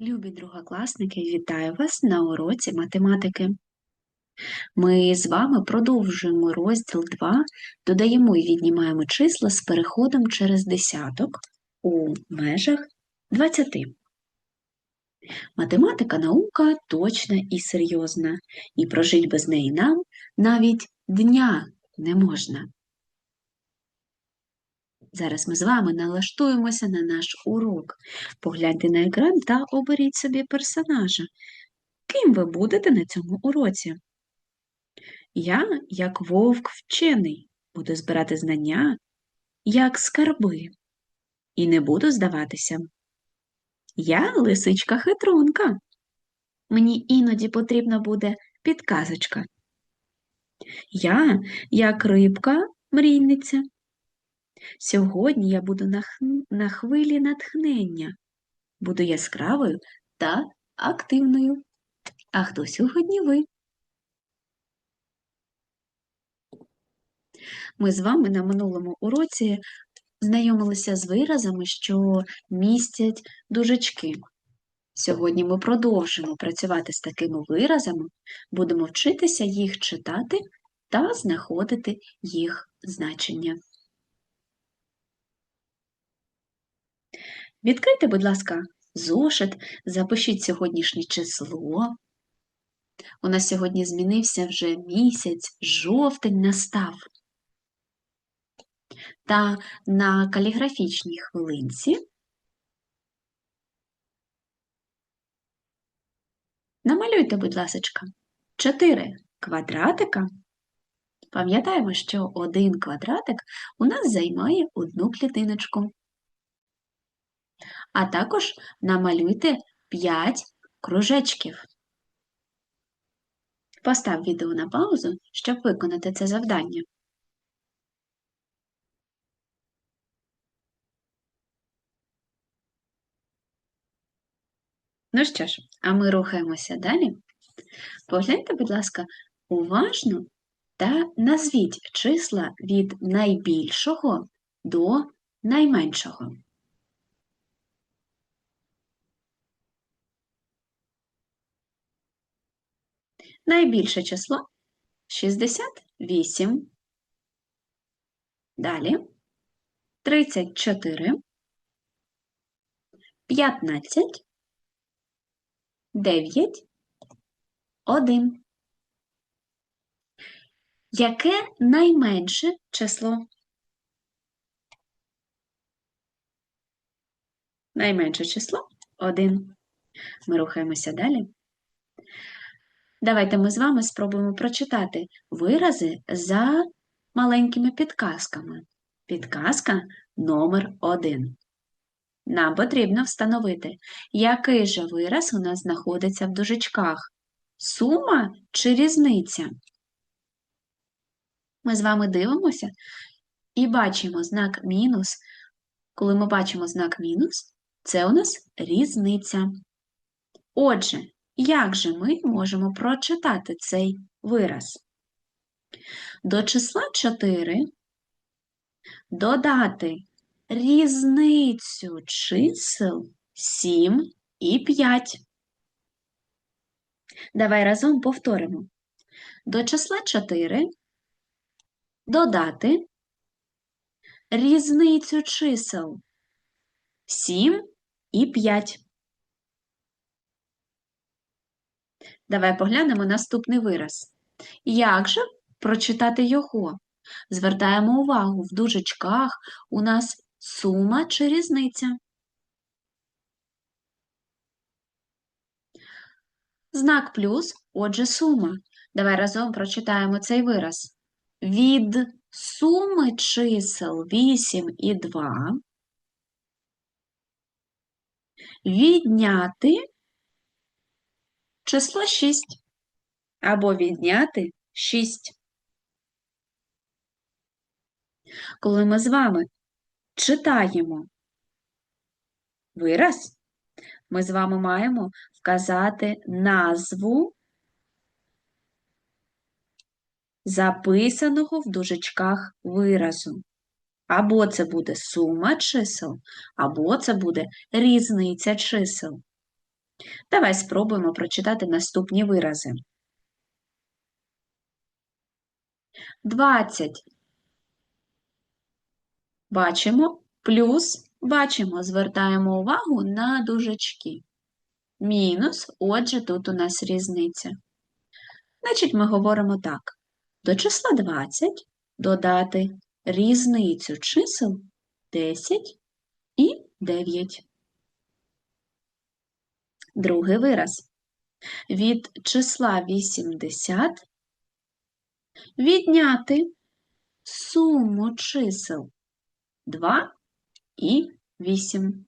Любі другокласники, вітаю вас на уроці математики. Ми з вами продовжуємо розділ 2, додаємо і віднімаємо числа з переходом через десяток у межах 20. Математика наука точна і серйозна, і прожить без неї нам навіть дня не можна. Зараз ми з вами налаштуємося на наш урок. Погляньте на екран та оберіть собі персонажа. Ким ви будете на цьому уроці? Я, як вовк вчений, буду збирати знання, як скарби, і не буду здаватися. Я лисичка хитрунка. Мені іноді потрібна буде підказочка. Я, як рибка, мрійниця. Сьогодні я буду на, хвилі натхнення, буду яскравою та активною. А хто сьогодні ви? Ми з вами на минулому уроці знайомилися з виразами, що містять дужечки. Сьогодні ми продовжимо працювати з такими виразами, будемо вчитися їх читати та знаходити їх значення. Відкрийте, будь ласка, зошит, запишіть сьогоднішнє число. У нас сьогодні змінився вже місяць, жовтень настав. Та на каліграфічній хвилинці намалюйте, будь ласочка, 4 квадратика. Пам'ятаємо, що один квадратик у нас займає одну клітиночку. А також намалюйте 5 кружечків. Постав відео на паузу, щоб виконати це завдання. Ну що ж, а ми рухаємося далі. Погляньте, будь ласка, уважно та назвіть числа від найбільшого до найменшого. Найбільше число 68. Далі 34, 15, 9, 1. Яке найменше число? Найменше число 1. Ми рухаємося далі. Давайте ми з вами спробуємо прочитати вирази за маленькими підказками. Підказка номер 1. Нам потрібно встановити, який же вираз у нас знаходиться в дужечках. Сума чи різниця? Ми з вами дивимося і бачимо знак мінус. Коли ми бачимо знак мінус, це у нас різниця. Отже, як же ми можемо прочитати цей вираз? До числа 4 додати різницю чисел 7 і 5. Давай разом повторимо. До числа 4 додати різницю чисел 7 і 5. Давай поглянемо наступний вираз. Як же прочитати його? Звертаємо увагу, в дужечках у нас сума чи різниця. Знак плюс, отже, сума. Давай разом прочитаємо цей вираз. Від суми чисел 8 і 2 відняти число 6 або відняти 6. Коли ми з вами читаємо вираз, ми з вами маємо вказати назву записаного в дужечках виразу. Або це буде сума чисел, або це буде різниця чисел. Давай спробуємо прочитати наступні вирази. 20. Бачимо, плюс бачимо, звертаємо увагу на дужечки. Мінус, отже, тут у нас різниця. Значить, ми говоримо так. До числа 20 додати різницю чисел 10 і 9. Другий вираз. Від числа 80 відняти суму чисел 2 і 8.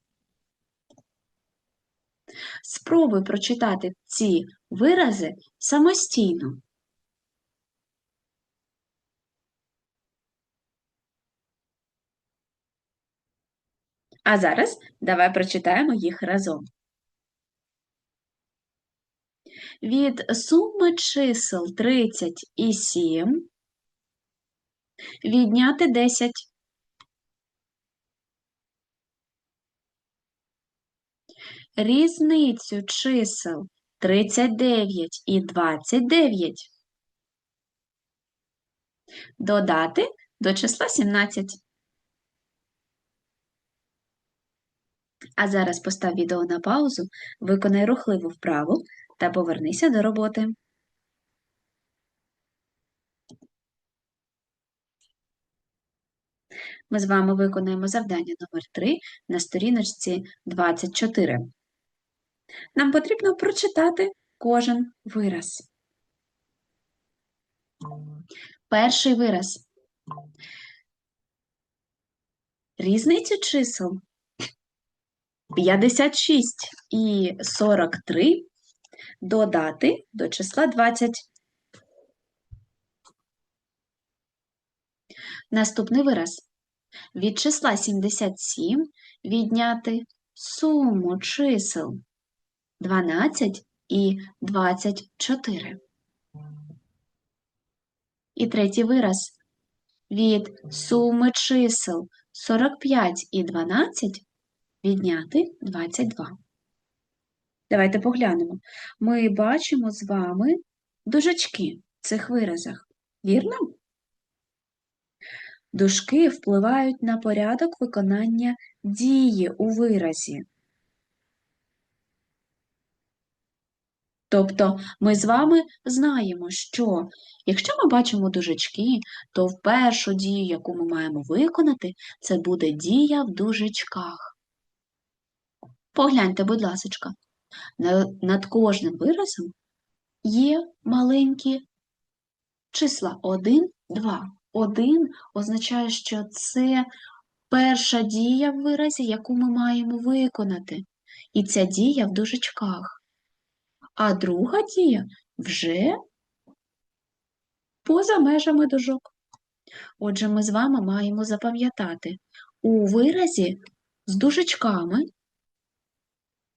Спробуй прочитати ці вирази самостійно. А зараз давай прочитаємо їх разом. Від суми чисел 30 і 7 відняти 10. Різницю чисел 39 і 29 додати до числа 17. А зараз постав відео на паузу, виконай рухливу вправу та повернися до роботи. Ми з вами виконаємо завдання номер 3 на сторіночці 24. Нам потрібно прочитати кожен вираз. Перший вираз. Різницю чисел 56 і 43 додати до числа 20. Наступний вираз. Від числа 77 відняти суму чисел 12 і 24. І третій вираз. Від суми чисел 45 і 12 відняти 22. Давайте поглянемо. Ми бачимо з вами дужачки в цих виразах. Вірно? Дужки впливають на порядок виконання дії у виразі. Тобто ми з вами знаємо, що якщо ми бачимо дужечки, то в першу дію, яку ми маємо виконати, це буде дія в дужечках. Погляньте, будь ласка, над кожним виразом є маленькі числа 1, 2. 1 означає, що це перша дія в виразі, яку ми маємо виконати. І ця дія в дужечках. А друга дія вже поза межами дужок. Отже, ми з вами маємо запам'ятати у виразі з дужечками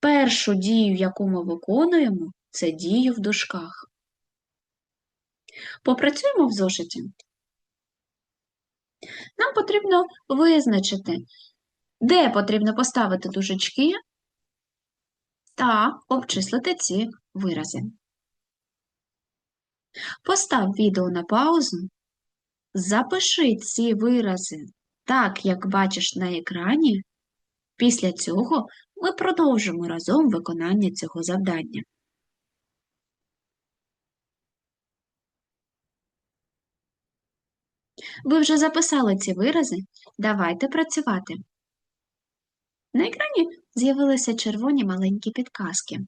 першу дію, яку ми виконуємо, це дію в дужках. Попрацюємо в зошиті. Нам потрібно визначити, де потрібно поставити дужечки та обчислити ці вирази. Постав відео на паузу, запиши ці вирази так, як бачиш на екрані. Після цього ми продовжимо разом виконання цього завдання. Ви вже записали ці вирази, давайте працювати. На екрані з'явилися червоні маленькі підказки.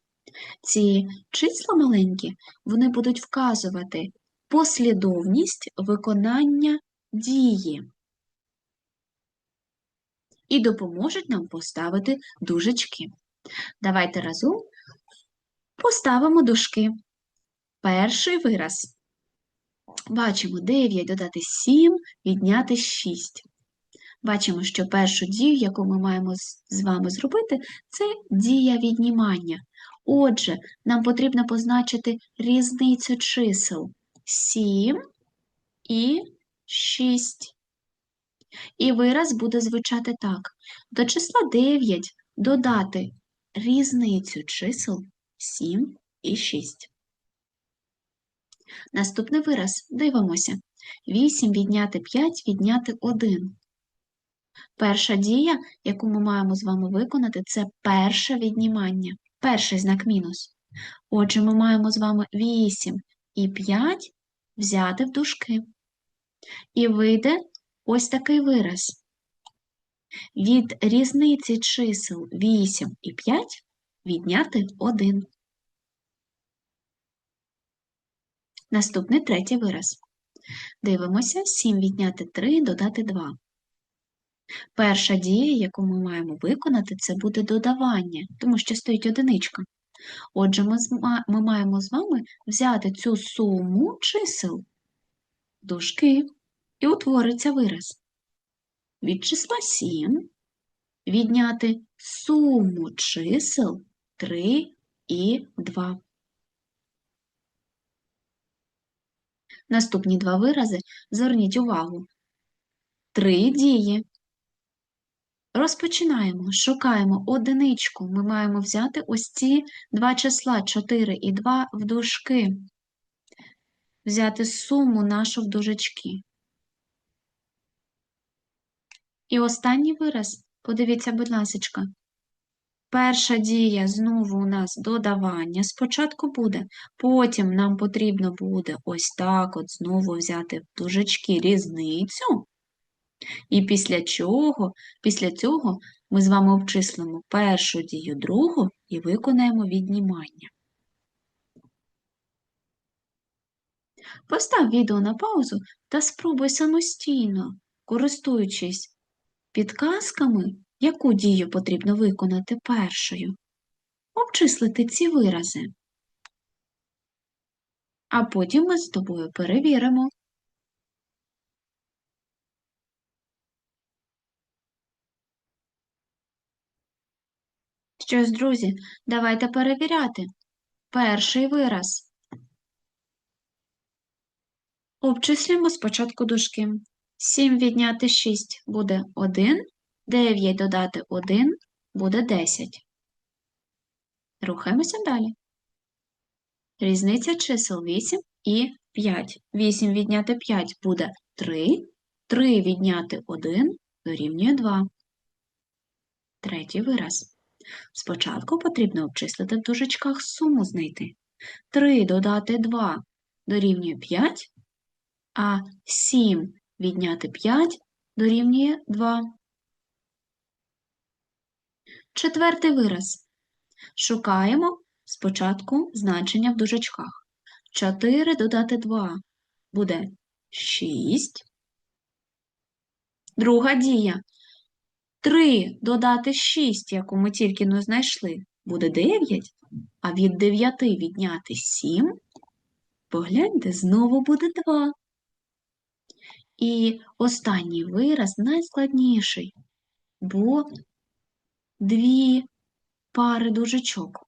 Ці числа маленькі вони будуть вказувати послідовність виконання дії і допоможуть нам поставити дужечки. Давайте разом поставимо дужки. Перший вираз. Бачимо 9 додати 7, відняти 6. Бачимо, що першу дію, яку ми маємо з вами зробити, це дія віднімання. Отже, нам потрібно позначити різницю чисел 7 і 6. І вираз буде звучати так. До числа 9 додати різницю чисел 7 і 6. Наступний вираз. Дивимося. 8 відняти 5 відняти 1. Перша дія, яку ми маємо з вами виконати, це перше віднімання, перший знак мінус. Отже, ми маємо з вами 8 і 5 взяти в дужки. І вийде ось такий вираз. Від різниці чисел 8 і 5 відняти 1. Наступний третій вираз. Дивимося 7 відняти 3 додати 2. Перша дія, яку ми маємо виконати, це буде додавання, тому що стоїть одиничка. Отже, ми, ми маємо з вами взяти цю суму чисел дужки і утвориться вираз. Від числа 7 відняти суму чисел 3 і 2. Наступні два вирази зверніть увагу. Три дії. Розпочинаємо, шукаємо одиничку. Ми маємо взяти ось ці два числа 4 і 2 в дужки. Взяти суму нашу в дужечки. І останній вираз, подивіться, будь ласка. Перша дія знову у нас додавання спочатку буде, потім нам потрібно буде ось так от знову взяти в дужечки різницю. І після чого, після цього ми з вами обчислимо першу дію другу і виконаємо віднімання. Постав відео на паузу та спробуй самостійно, користуючись підказками, яку дію потрібно виконати першою, обчислити ці вирази. А потім ми з тобою перевіримо. Що ж, друзі, давайте перевіряти. Перший вираз. Обчислюємо спочатку дужки. 7 відняти 6 буде 1, 9 додати 1 буде 10. Рухаємося далі. Різниця чисел 8 і 5. 8 відняти 5 буде 3, 3 відняти 1 дорівнює 2. Третій вираз. Спочатку потрібно обчислити в дужечках суму знайти. 3 додати 2 дорівнює 5, а 7 відняти 5 дорівнює 2. Четвертий вираз. Шукаємо спочатку значення в дужечках. 4 додати 2 буде 6. Друга дія. 3 додати 6, яку ми тільки не знайшли, буде 9, а від 9 відняти 7, погляньте, знову буде 2. І останній вираз найскладніший, бо дві пари дужечок.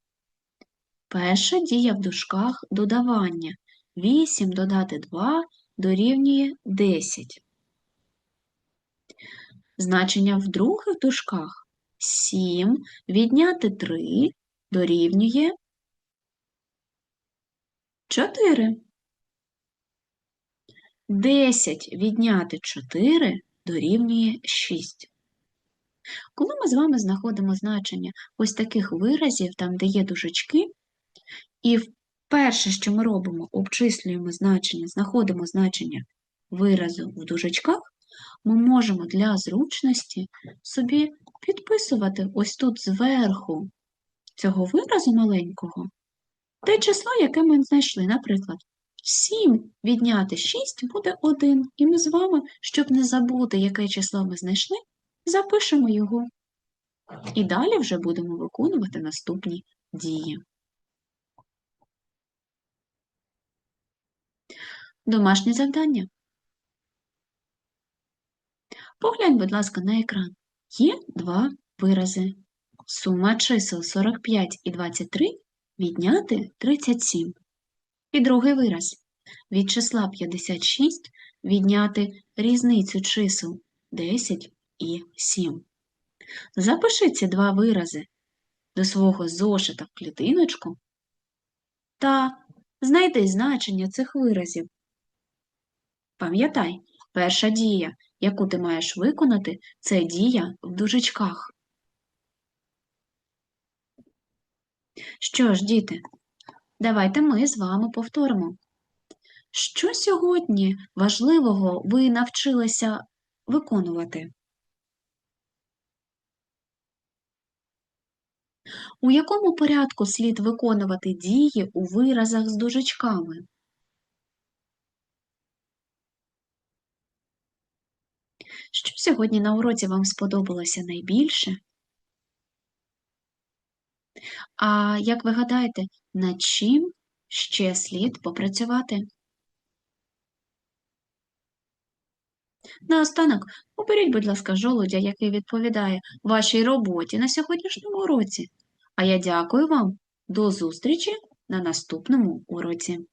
Перша дія в дужках додавання. 8 додати 2 дорівнює 10. Значення в других дужках 7 відняти 3 дорівнює 4. 10 відняти 4 дорівнює 6. Коли ми з вами знаходимо значення ось таких виразів, там, де є дужечки, і перше, що ми робимо, обчислюємо значення, знаходимо значення виразу в дужечках, ми можемо для зручності собі підписувати ось тут зверху цього виразу маленького те число, яке ми знайшли. Наприклад, 7 відняти 6 буде 1. І ми з вами, щоб не забути, яке число ми знайшли, запишемо його. І далі вже будемо виконувати наступні дії. Домашнє завдання. Поглянь, будь ласка, на екран. Є два вирази. Сума чисел 45 і 23 відняти 37. І другий вираз. Від числа 56 відняти різницю чисел 10 і 7. Запиши ці два вирази до свого зошита в клітиночку та знайди значення цих виразів. Пам'ятай, перша дія, яку ти маєш виконати, це дія в дужечках. Що ж, діти, давайте ми з вами повторимо. Що сьогодні важливого ви навчилися виконувати? У якому порядку слід виконувати дії у виразах з дужечками? Що сьогодні на уроці вам сподобалося найбільше? А як ви гадаєте, над чим ще слід попрацювати? Наостанок, оберіть, будь ласка, жолудя, який відповідає вашій роботі на сьогоднішньому уроці. А я дякую вам. До зустрічі на наступному уроці.